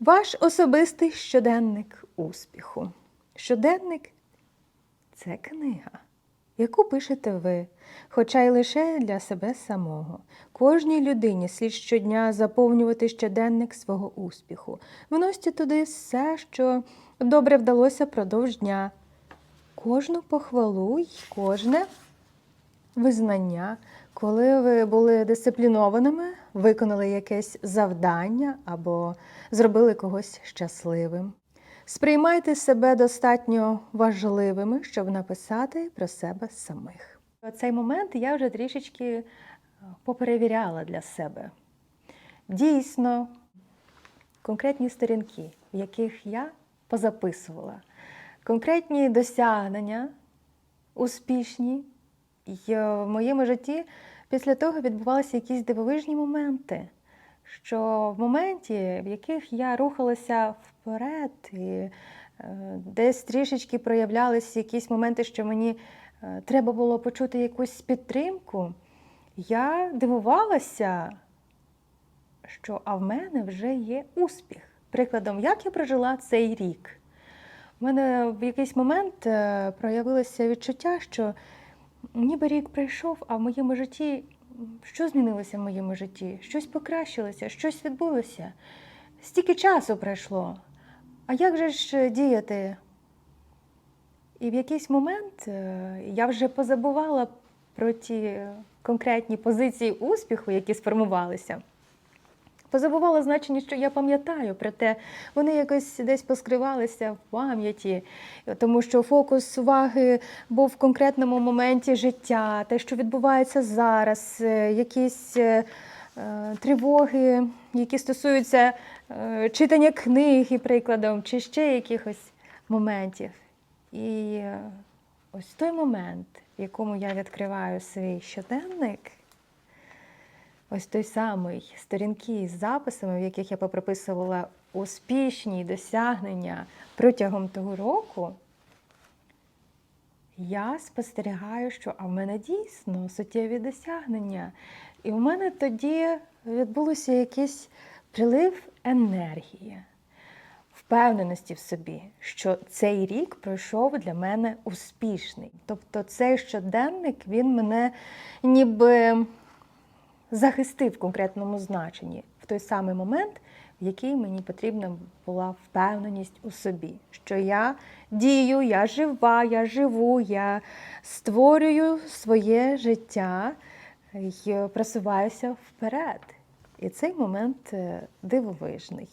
Ваш особистий щоденник успіху. Щоденник це книга, яку пишете ви, хоча й лише для себе самого. Кожній людині слід щодня заповнювати щоденник свого успіху. Виносьте туди все, що добре вдалося продовж дня. Кожну похвалу й кожне визнання, коли ви були дисциплінованими, виконали якесь завдання або зробили когось щасливим. Сприймайте себе достатньо важливими, щоб написати про себе самих. Цей момент я вже трішечки е, поперевіряла для себе. Дійсно, конкретні сторінки, в яких я позаписувала, конкретні досягнення, успішні, і е, в моєму житті після того відбувалися якісь дивовижні моменти, що в моменті, в яких я рухалася вперед, і е, десь трішечки проявлялися якісь моменти, що мені е, треба було почути якусь підтримку, я дивувалася, що а в мене вже є успіх. Прикладом, як я прожила цей рік. У мене в якийсь момент е, проявилося відчуття, що ніби рік пройшов, а в моєму житті що змінилося в моєму житті? Щось покращилося, щось відбулося. Стільки часу пройшло. А як же ж діяти? І в якийсь момент е, я вже позабувала про ті конкретні позиції успіху, які сформувалися. Позабувала значення, що я пам'ятаю, проте вони якось десь поскривалися в пам'яті, тому що фокус уваги був в конкретному моменті життя, те, що відбувається зараз, е, якісь е, е, тривоги, які стосуються е, читання книги, прикладом, чи ще якихось моментів. І е, ось той момент, в якому я відкриваю свій щоденник. Ось той самий сторінки з записами, в яких я поприписувала успішні досягнення протягом того року, я спостерігаю, що а в мене дійсно суттєві досягнення. І в мене тоді відбулося якийсь прилив енергії, впевненості в собі, що цей рік пройшов для мене успішний. Тобто цей щоденник він мене ніби захистив в конкретному значенні в той самий момент, в який мені потрібна була впевненість у собі, що я дію, я жива, я живу, я створюю своє життя і просуваюся вперед. І цей момент е, дивовижний.